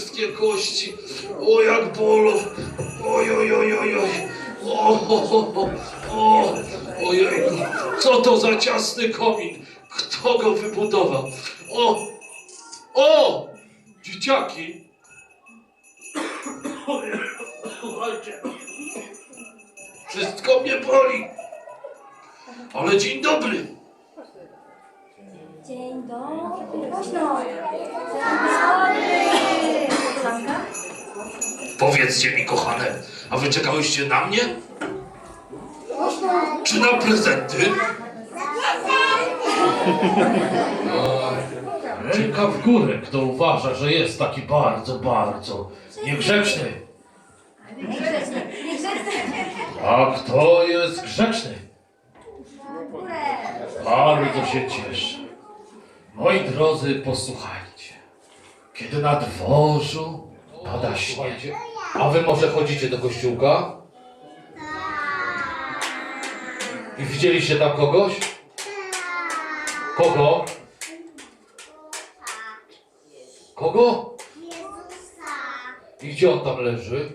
wszystkie kości. O, jak bolą. Oj, oj, oj, oj, oj. O, o, o, o, o, ojejku. Co to za ciasny komin? Kto go wybudował? O, o, dzieciaki. Wszystko mnie boli. Ale dzień dobry. Dzień dobry. Głośno. Dzień dobry. Powiedzcie mi, kochane, a wy czekałyście na mnie? Czy na prezenty? A, w górę, kto uważa, że jest taki bardzo, bardzo niegrzeczny. Niegrzeczny. Niegrzeczny. A kto jest grzeczny? Bardzo się cieszę. Moi drodzy, posłuchajcie. Kiedy na dworzu pada śnieg, a wy może chodzicie do kościółka? I widzieliście tam kogoś? Kogo? Kogo? I gdzie on tam leży?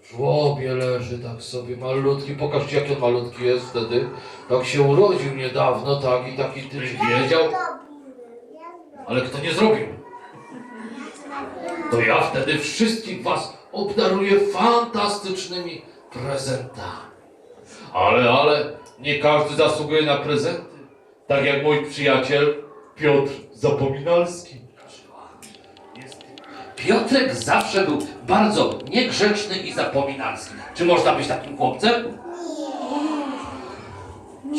W żłobie leży tak sobie malutki. Pokażcie jaki on malutki jest wtedy. Tak się urodził niedawno, tak i taki ty wiedział. Ale kto nie zrobił? To ja wtedy wszystkich was obdaruję fantastycznymi prezentami. Ale, ale, nie każdy zasługuje na prezenty. Tak jak mój przyjaciel Piotr Zapominalski. Piotrek zawsze był bardzo niegrzeczny i zapominalski. Czy można być takim chłopcem?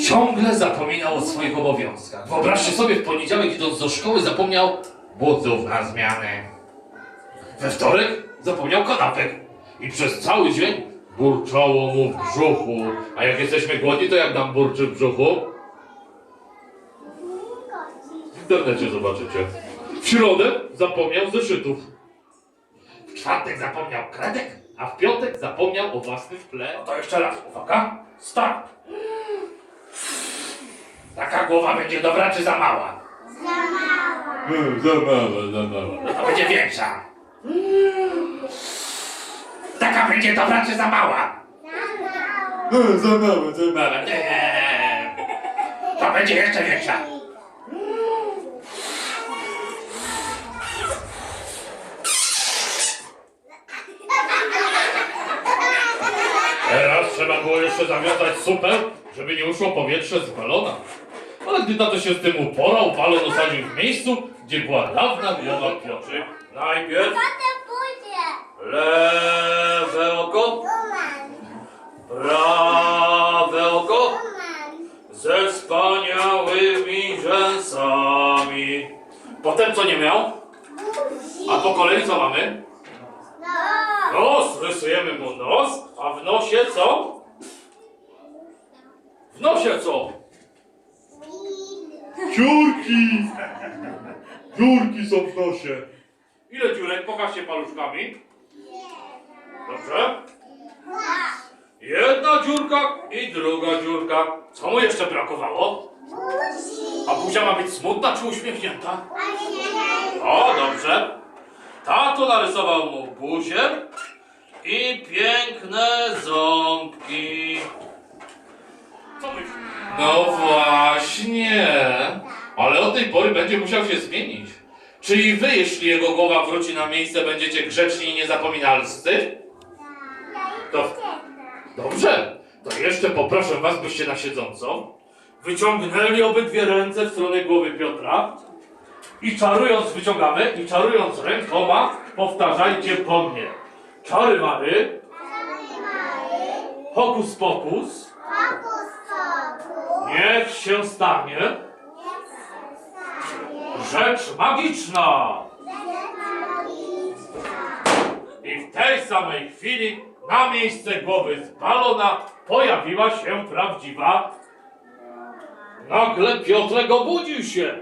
Ciągle zapominał o swoich obowiązkach. Wyobraźcie sobie, w poniedziałek idąc do szkoły zapomniał buców na zmianę. We wtorek zapomniał kanapek. I przez cały dzień burczało mu w brzuchu. A jak jesteśmy głodni, to jak nam burczy w brzuchu? W internecie zobaczycie. W środę zapomniał zeszytów. W czwartek zapomniał kredek, a w piątek zapomniał o własnym tle. No to jeszcze raz, uwaga, start. Taka głowa będzie dobra czy za mała? Za mała, za mała. To będzie większa. Taka będzie dobra czy za mała? Za mała, za Dobra, nie. To będzie jeszcze większa. Teraz trzeba było jeszcze zawiązać supę, żeby nie uszło powietrze z balona. Ale gdy tato się z tym uporał, balon osadził w miejscu, gdzie była dawna głowa Piotry. Najpierw pójdzie. lewe oko, prawe oko ze wspaniałymi rzęsami. Potem co nie miał? A po kolei co mamy? Nos, rysujemy mu nos, a w nosie co? W nosie co? Dziurki! Dziurki są w nosie. Ile dziurek? Pokażcie paluszkami. Dobrze? Jedna dziurka i druga dziurka. Co mu jeszcze brakowało? A buzia ma być smutna czy uśmiechnięta? O, dobrze. Tato narysował mu buzię i piękne ząbki. Co myślisz? No właśnie. Ale od tej pory będzie musiał się zmienić. Czyli wy, jeśli jego głowa wróci na miejsce, będziecie grzeczni i niezapominalscy? To... Dobrze. To jeszcze poproszę was, byście na siedząco wyciągnęli obydwie ręce w stronę głowy Piotra i czarując wyciągamy i czarując rękoma powtarzajcie po mnie. Czary Mary, hokus pokus, niech się stanie rzecz magiczna. I w tej samej chwili na miejsce głowy z balona pojawiła się prawdziwa. Nagle Piotrek obudził się.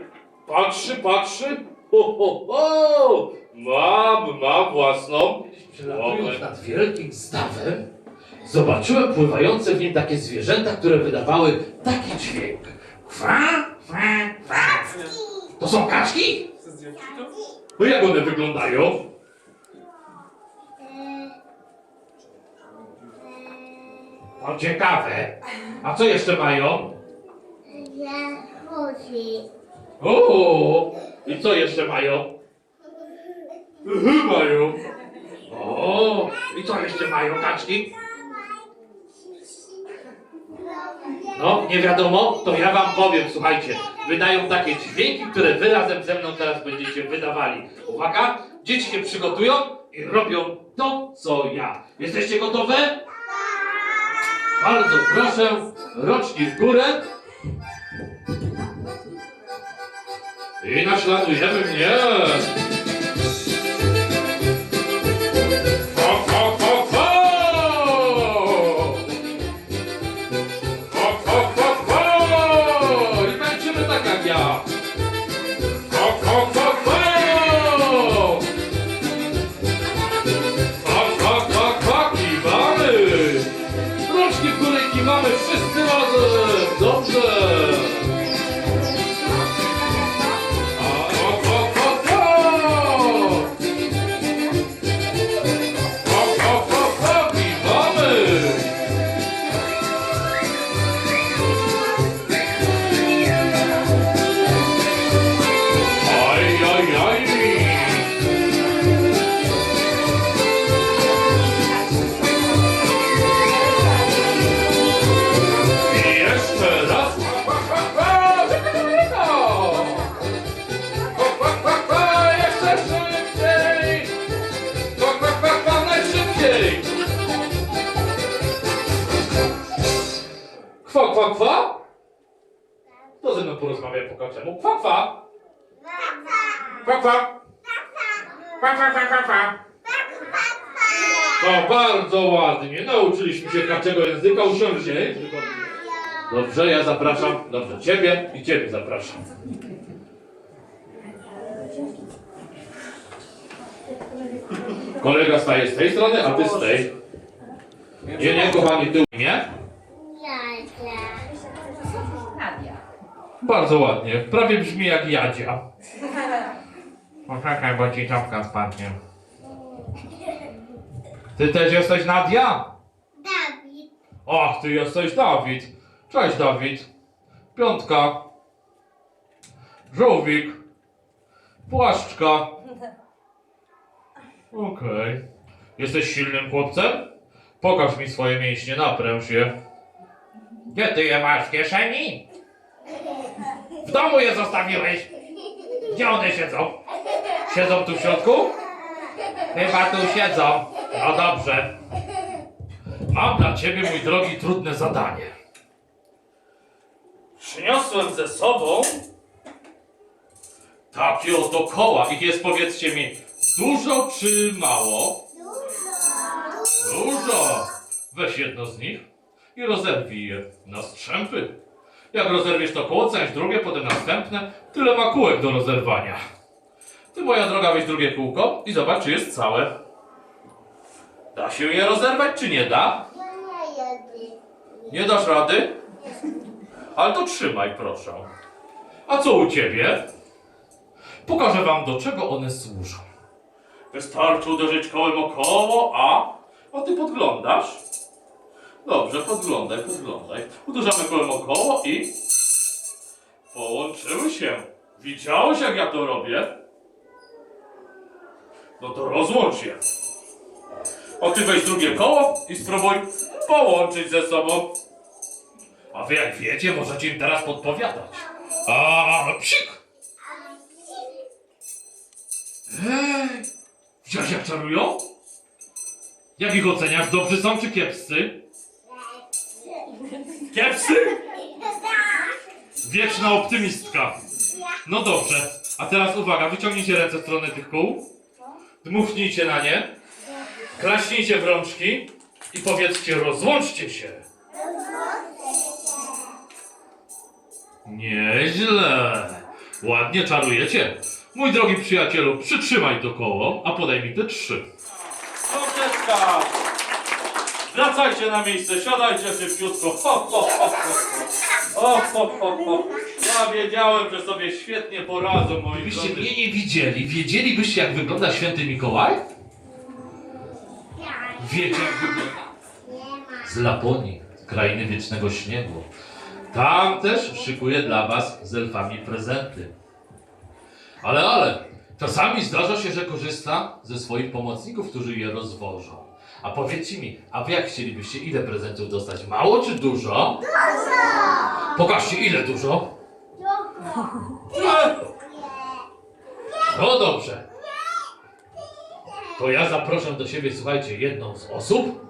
Patrzy, patrzy. Ho, ho, ho. Mam, mam własną. Przelatując nad wielkim stawem, zobaczyłem pływające w nim takie zwierzęta, które wydawały taki dźwięk. Kwa, kwa, są kaczki? No jak one wyglądają? No ciekawe. A co jeszcze mają? O, i co jeszcze mają? Mają. O, i co jeszcze mają kaczki? No, nie wiadomo, to ja wam powiem, słuchajcie. Wydają takie dźwięki, które wy razem ze mną teraz będziecie wydawali. Uwaga, dzieci się przygotują i robią to, co ja. Jesteście gotowe? Bardzo proszę, rączki w górę. I naśladujemy mnie. Górę kiwamy Kwa, kwa, kwa? Kto ze mną porozmawia po kaczemu? Kwa, kwa! Kwa, kwa! Kwa, kwa, kwa, kwa, kwa! No bardzo ładnie. Nauczyliśmy się kaczego języka. Usiądźcie. Dobrze, ja zapraszam. Dobrze, ciebie i ciebie zapraszam. Kolega staje z tej strony, a ty z tej. Nie, nie, kochani, ty nie? Nadia. Bardzo ładnie. Prawie brzmi jak Jadzia. Poczekaj, bo ci czapka spadnie. Ty też jesteś Nadia? Dawid. Ach, ty jesteś Dawid. Cześć Dawid. Piątka. Żółwik. Płaszczka. Okej. Jesteś silnym chłopcem? Pokaż mi swoje mięśnie, napręż je. Gdzie ty je masz w kieszeni? W domu je zostawiłeś. Gdzie one siedzą? Siedzą tu w środku? Chyba tu siedzą. No dobrze. Mam dla ciebie, mój drogi, trudne zadanie. Przyniosłem ze sobą takie oto koła. Ich jest, powiedzcie mi, dużo czy mało? Dużo. Weź jedno z nich i rozerwij je na strzępy. Jak rozerwiesz to koło, cześć drugie, potem następne, tyle ma kółek do rozerwania. Ty, moja droga, weź drugie kółko i zobacz, czy jest całe. Da się je rozerwać, czy nie da? Nie dasz rady? Ale to trzymaj, proszę. A co u ciebie? Pokażę wam, do czego one służą. Wystarczy uderzyć kołem o koło, a... A ty podglądasz? Dobrze, podglądaj, podglądaj. Uderzamy kołem o koło i... Połączyły się. Widziałeś, jak ja to robię? No to rozłącz je. O, ty weź drugie koło i spróbuj połączyć ze sobą. A wy jak wiecie, możecie im teraz podpowiadać. A psik! Ej! Widziałeś jak czarują? Jak ich oceniasz? Dobrzy są czy kiepscy? Kiepscy? Wieczna optymistka. No dobrze. A teraz uwaga, wyciągnijcie ręce w stronę tych kół. Dmuchnijcie na nie. Klaśnijcie w rączki i powiedzcie rozłączcie się. Nieźle. Ładnie czarujecie. Mój drogi przyjacielu, przytrzymaj to koło, a podaj mi te trzy. Dobrzeska! Wracajcie na miejsce, siadajcie szybciutko. Ho, ho, ho, ho. O, ho, ho, ho. Ja wiedziałem, że sobie świetnie poradzą, moi Gdybyście drodzy. mnie nie widzieli, wiedzielibyście jak wygląda święty Mikołaj? Wiecie jak wygląda? Z Laponii, z krainy wiecznego śniegu. Tam też szykuje dla was z elfami prezenty. Ale, ale, czasami zdarza się, że korzysta ze swoich pomocników, którzy je rozwożą. A powiedzcie mi, a wy jak chcielibyście ile prezentów dostać? Mało czy dużo? Dużo! Pokażcie ile dużo. No dobrze. To ja zaproszę do siebie, słuchajcie, jedną z osób,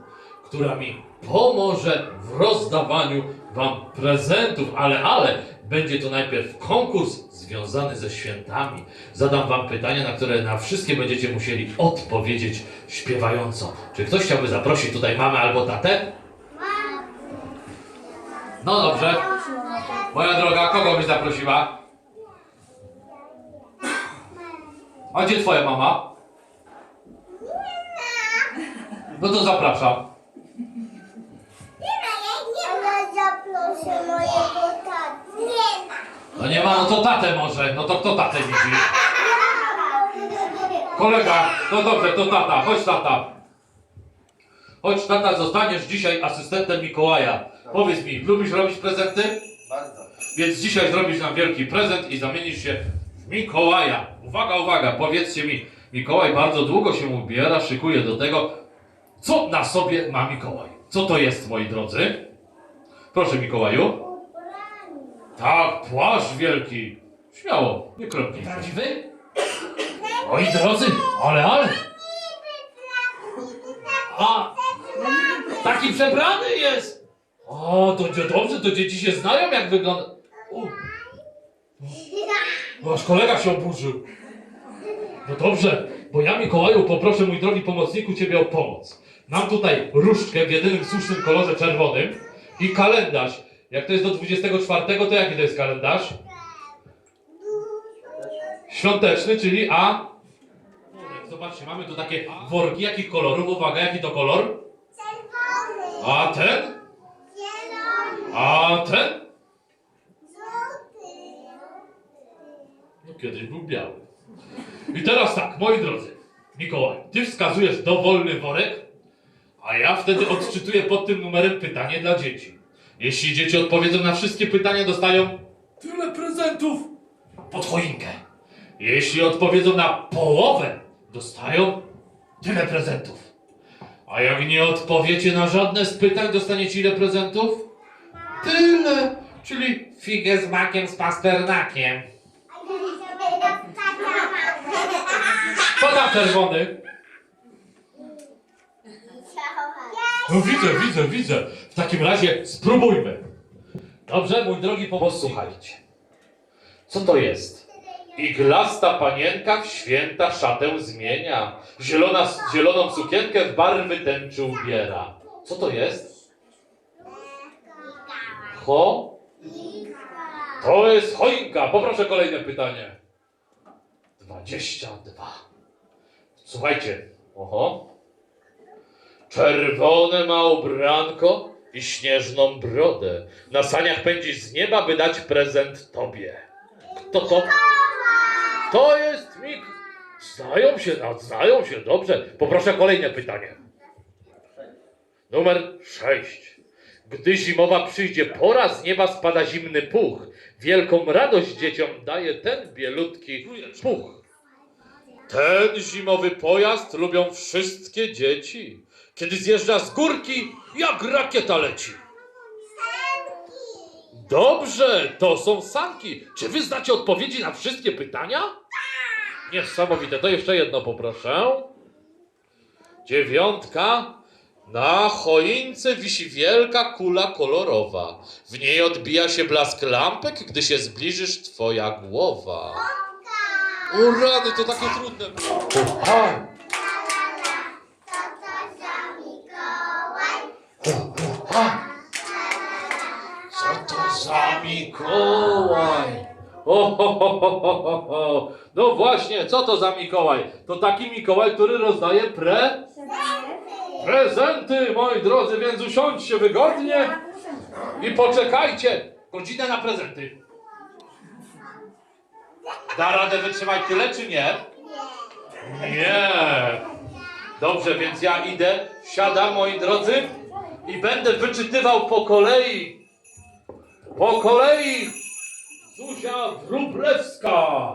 która mi pomoże w rozdawaniu wam prezentów, ale, ale, będzie to najpierw konkurs związany ze świętami. Zadam wam pytania, na które na wszystkie będziecie musieli odpowiedzieć śpiewająco. Czy ktoś chciałby zaprosić tutaj mamę albo tatę? No dobrze. Moja droga, kogo byś zaprosiła? A gdzie twoja mama? No to zapraszam. Zaproszę mojego taty. Nie ma. No nie ma, no to tatę może. No to kto tatę widzi? Kolega, no dobrze, to tata. Chodź tata. Chodź tata, zostaniesz dzisiaj asystentem Mikołaja. Powiedz mi, lubisz robić prezenty? Bardzo. Więc dzisiaj zrobisz nam wielki prezent i zamienisz się w Mikołaja. Uwaga, uwaga, powiedzcie mi, Mikołaj bardzo długo się ubiera, szykuje do tego, co na sobie ma Mikołaj. Co to jest, moi drodzy? Proszę, Mikołaju. Tak, płaszcz wielki. Śmiało, nie krąpnij. Prawdziwy? Moi drodzy, ale, ale. A, taki przebrany jest. O, to dzie- dobrze, to dzieci się znają, jak wygląda. U, kolega się oburzył. No dobrze, bo ja Mikołaju poproszę, mój drogi pomocniku, Ciebie o pomoc. Mam tutaj różdżkę w jedynym słusznym kolorze czerwonym i kalendarz. Jak to jest do 24, to jaki to jest kalendarz? Świąteczny, czyli A. Zobaczcie, mamy tu takie worki. Jakich kolorów? Uwaga, jaki to kolor? A ten? A ten? No kiedyś był biały. I teraz tak, moi drodzy. Mikołaj, ty wskazujesz dowolny worek, a ja wtedy odczytuję pod tym numerem pytanie dla dzieci. Jeśli dzieci odpowiedzą na wszystkie pytania, dostają tyle prezentów pod choinkę. Jeśli odpowiedzą na połowę, dostają tyle prezentów. A jak nie odpowiecie na żadne z pytań, dostaniecie ile prezentów? Tyle, czyli figę z makiem z pasternakiem. Co tam czerwony? No widzę, widzę, widzę. W takim razie spróbujmy. Dobrze, mój drogi pomoc, słuchajcie. Co to jest? Iglasta panienka w święta szatę zmienia. Zielona, zieloną sukienkę w barwy tęczy ubiera. Co to jest? Ho? To jest choinka. Poproszę kolejne pytanie. 22. Słuchajcie. Oho. Czerwone ma ubranko i śnieżną brodę. Na saniach pędzisz z nieba, by dać prezent tobie. Kto to? To jest Mik. Znają się, znają się, dobrze. Poproszę kolejne pytanie. Numer 6. Gdy zimowa przyjdzie pora, z nieba spada zimny puch. Wielką radość dzieciom daje ten bielutki puch. Ten zimowy pojazd lubią wszystkie dzieci. Kiedy zjeżdża z górki, jak rakieta leci. Dobrze, to są sanki. Czy wy znacie odpowiedzi na wszystkie pytania? Niesamowite. To jeszcze jedno poproszę. Dziewiątka. Na choince wisi wielka kula kolorowa. W niej odbija się blask lampek, gdy się zbliżysz twoja głowa. O rany, to takie trudne. Aha. Co to za Mikołaj? O, ho, ho, ho, ho, ho. No właśnie, co to za Mikołaj? To taki Mikołaj, który rozdaje pre... prezenty, moi drodzy, więc usiądźcie wygodnie i poczekajcie. Godzinę na prezenty. Da radę wytrzymać tyle, czy nie? Nie. Dobrze, więc ja idę, siadam, moi drodzy, i będę wyczytywał po kolei. Po kolei. Zuzia Wróblewska.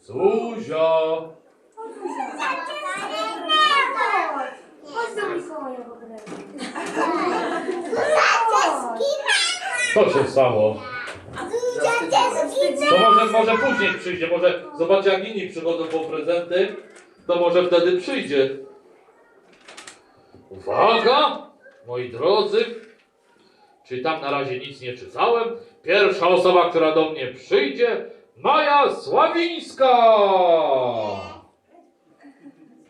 Zuzia. Co się stało? To może, może później przyjdzie, może zobaczy jak inni przychodzą po prezenty, to może wtedy przyjdzie. Uwaga, moi drodzy, czytam na razie nic nie czytałem. Pierwsza osoba, która do mnie przyjdzie, Maja Sławińska.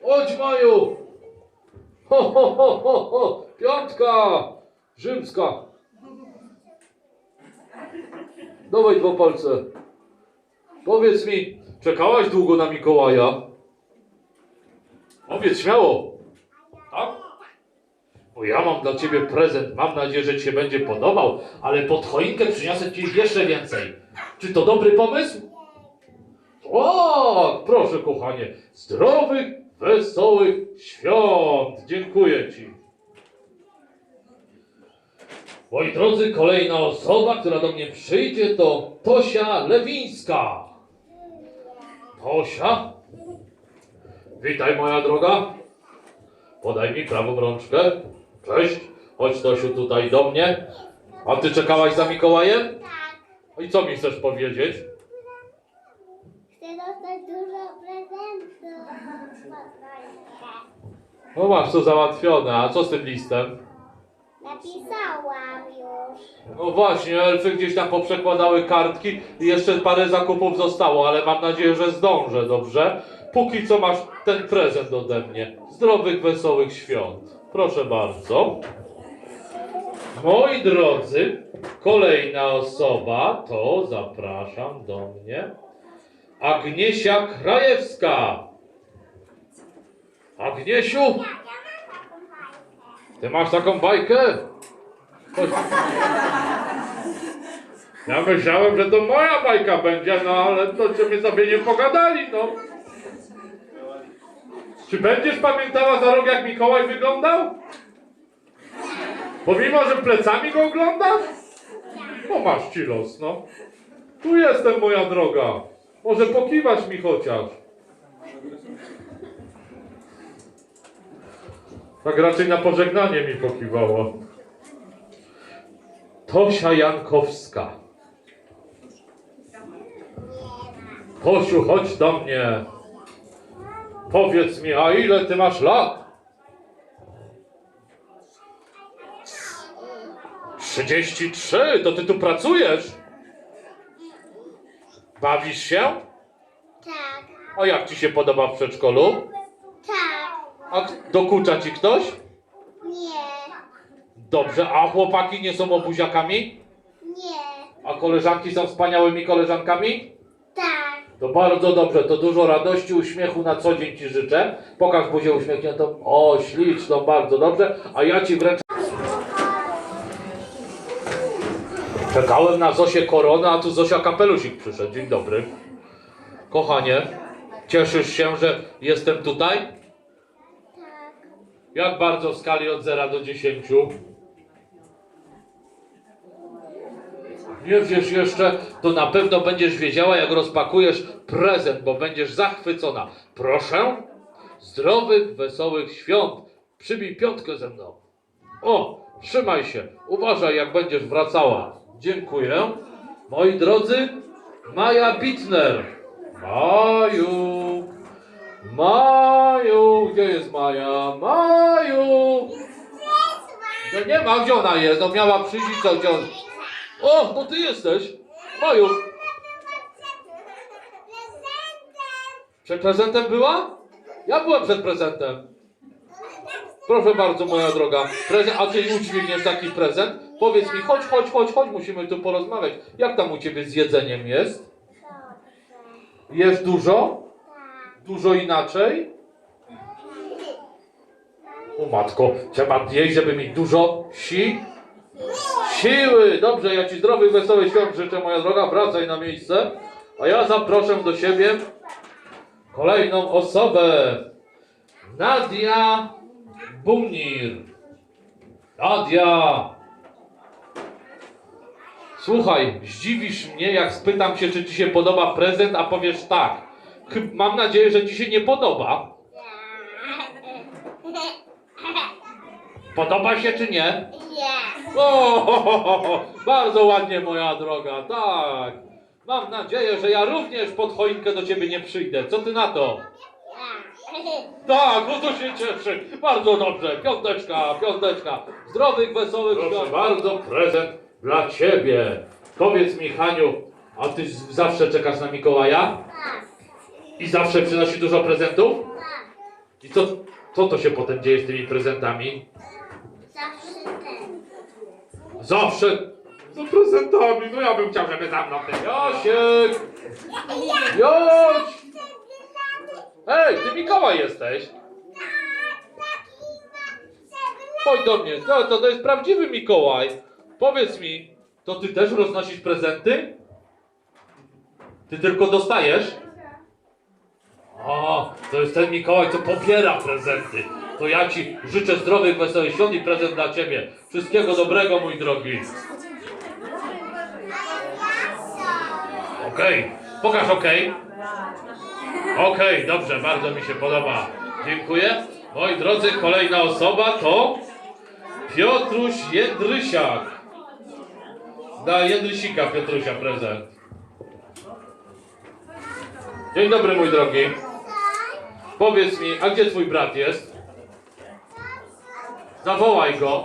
Chodź Maju. Ho, ho, ho, ho, ho. Piątka rzymska. Dawaj dwa palce. Powiedz mi, czekałaś długo na Mikołaja? Powiedz śmiało. Tak? Bo ja mam dla ciebie prezent. Mam nadzieję, że ci się będzie podobał, ale pod choinkę przyniosę ci jeszcze więcej. Czy to dobry pomysł? Tak, proszę kochanie. Zdrowych, wesołych świąt. Dziękuję ci. Moi drodzy, kolejna osoba, która do mnie przyjdzie, to Tosia Lewińska. Tosia? Witaj, moja droga. Podaj mi prawą rączkę. Cześć. Chodź, Tosiu, tutaj do mnie. A ty czekałaś za Mikołajem? Tak. I co mi chcesz powiedzieć? Chcę dostać dużo prezentów. No masz to załatwione, a co z tym listem? Napisałam już. No właśnie, elfy gdzieś tam poprzekładały kartki i jeszcze parę zakupów zostało, ale mam nadzieję, że zdążę, dobrze? Póki co masz ten prezent ode mnie. Zdrowych, wesołych świąt. Proszę bardzo. Moi drodzy, kolejna osoba to zapraszam do mnie. Agniesia Krajewska. Agniesiu, ty masz taką bajkę? Ja myślałem, że to moja bajka będzie, no ale to sobie sobie nie pogadali, no. Czy będziesz pamiętała za rok, jak Mikołaj wyglądał? Pomimo, że plecami go oglądasz? No masz ci los, no. Tu jestem, moja droga. Może pokiwasz mi chociaż. Tak raczej na pożegnanie mi pokiwało. Tosia Jankowska. Tosiu, chodź do mnie. Powiedz mi, a ile ty masz lat? 33, to ty tu pracujesz? Bawisz się? Tak. A jak ci się podoba w przedszkolu? Tak. A dokucza ci ktoś? Nie. Dobrze, a chłopaki nie są obuziakami? Nie. A koleżanki są wspaniałymi koleżankami? To bardzo dobrze, to dużo radości, uśmiechu na co dzień Ci życzę. Pokaż buzię uśmiechniętą. O, śliczną, bardzo dobrze. A ja Ci wręczę... Czekałem na Zosię Koronę, a tu Zosia Kapelusik przyszedł. Dzień dobry. Kochanie, cieszysz się, że jestem tutaj? Tak. Jak bardzo w skali od 0 do 10? Nie wiesz jeszcze, to na pewno będziesz wiedziała, jak rozpakujesz prezent, bo będziesz zachwycona. Proszę, zdrowych, wesołych świąt. Przybij piątkę ze mną. O, trzymaj się. Uważaj, jak będziesz wracała. Dziękuję. Moi drodzy, Maja Bitner. Maju. Maju, gdzie jest Maja? Maju! No nie ma, gdzie ona jest? No miała przyjść co, gdzie on... O, no ty jesteś! Maju, przed prezentem była? Ja byłem przed prezentem. Proszę bardzo, moja droga. A ty udźwigniesz taki prezent? Powiedz mi, chodź, chodź, chodź, chodź, musimy tu porozmawiać. Jak tam u ciebie z jedzeniem jest? Jest dużo? Dużo inaczej? O matko, trzeba jeść, żeby mieć dużo si, Siły! Dobrze, ja Ci zdrowych, wesołych świąt życzę, moja droga. Wracaj na miejsce. A ja zaproszę do siebie kolejną osobę. Nadia Bunir. Nadia! Słuchaj, zdziwisz mnie, jak spytam się, czy Ci się podoba prezent, a powiesz tak. Mam nadzieję, że Ci się nie podoba. Podoba się czy nie? O, ho, ho, ho, ho. bardzo ładnie, moja droga, tak. Mam nadzieję, że ja również pod choinkę do ciebie nie przyjdę. Co ty na to? Tak, no to się cieszę. Bardzo dobrze. Piąteczka, piąteczka. Zdrowych, wesołych świąt. bardzo prezent dla ciebie. Powiedz mi, Haniu, a ty z- zawsze czekasz na Mikołaja? I zawsze przynosi dużo prezentów? I co, co to się potem dzieje z tymi prezentami? Zawsze z prezentami. No ja bym chciał, żeby za mną ten Josiek! Joś! Hej, ty Mikołaj jesteś? Chodź do mnie. To, to, to jest prawdziwy Mikołaj. Powiedz mi, to ty też roznosisz prezenty? Ty tylko dostajesz? O, to jest ten Mikołaj, co pobiera prezenty. To ja ci życzę zdrowych, wesołych świąt i prezent dla ciebie. Wszystkiego dobrego, mój drogi. Okej, pokaż okej. Okej, dobrze, bardzo mi się podoba. Dziękuję. Moi drodzy, kolejna osoba to Piotruś Jędrysiak. Dla Jędrysika Piotrusia prezent. Dzień dobry, mój drogi. Powiedz mi, a gdzie twój brat jest? Zawołaj go.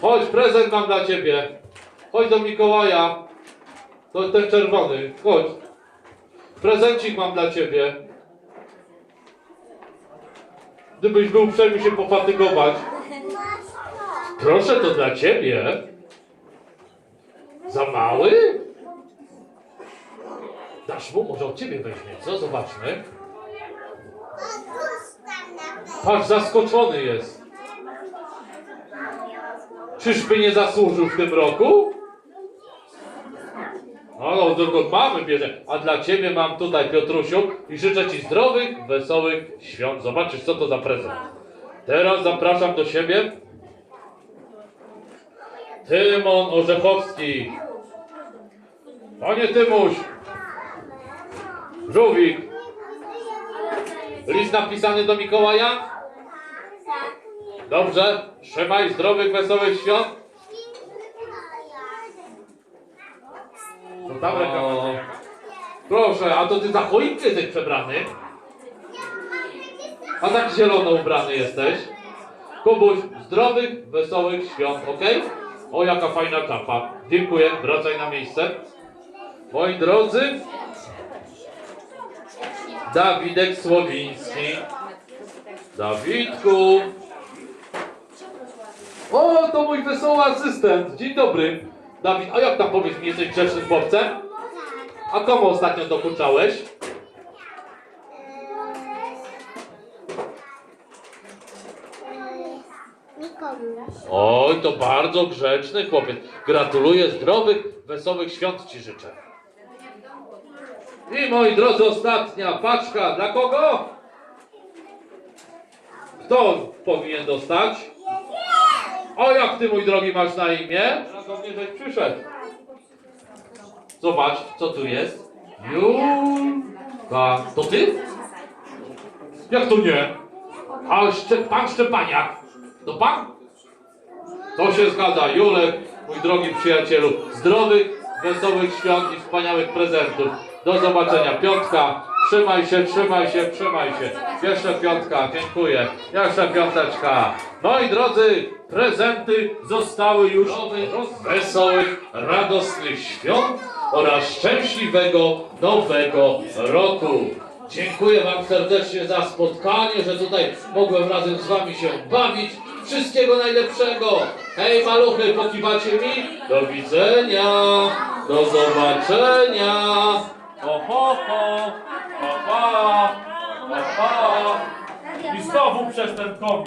Chodź, prezent mam dla ciebie. Chodź do Mikołaja. To ten czerwony. Chodź. Prezencik mam dla ciebie. Gdybyś był uprzejmy się pofatygować. Proszę, to dla ciebie. Za mały? Dasz mu? Może od ciebie weźmie, co? Zobaczmy. Patrz, zaskoczony jest. Czyżby nie zasłużył w tym roku? No, od mamy bierze. A dla ciebie mam tutaj, Piotrusiu, i życzę ci zdrowych, wesołych świąt. Zobaczysz, co to za prezent. Teraz zapraszam do siebie Tymon Orzechowski. Panie Tymuś. Żółwik. List napisany do Mikołaja? Dobrze. Trzymaj zdrowych, wesołych świąt. To tam będzie. Proszę, a to ty za choinkę jesteś przebrany? A tak zielono ubrany jesteś? Kubuś, zdrowych, wesołych świąt, ok? O, jaka fajna czapa. Dziękuję, wracaj na miejsce. Moi drodzy, Dawidek Słowiński. Dawidku. O, to mój wesoły asystent. Dzień dobry. Dawid, a jak tam powiedz mi, jesteś grzecznym chłopcem? A komu ostatnio dokuczałeś? Oj, to bardzo grzeczny chłopiec. Gratuluję zdrowych, wesołych świąt Ci życzę. I moi drodzy, ostatnia paczka. Dla kogo? Kto powinien dostać? O, jak Ty, mój drogi, masz na imię? Do mnie przyszedł. Zobacz, co tu jest. Julka. To Ty? Jak to nie? A pan Szczepaniak. To pan? To się zgadza, Julek, mój drogi przyjacielu. Zdrowych, wesołych świąt i wspaniałych prezentów. Do zobaczenia. Piątka. Trzymaj się, trzymaj się, trzymaj się. Jeszcze piątka, dziękuję. Jeszcze piąteczka. Moi drodzy, prezenty zostały już wesołych, radosnych świąt oraz szczęśliwego nowego roku. Dziękuję Wam serdecznie za spotkanie, że tutaj mogłem razem z Wami się bawić. Wszystkiego najlepszego. Hej maluchy, pokiwacie mi? Do widzenia. Do zobaczenia. Ho, ho, ho. Pa, pa. Pa, pa. I znowu przez ten komin.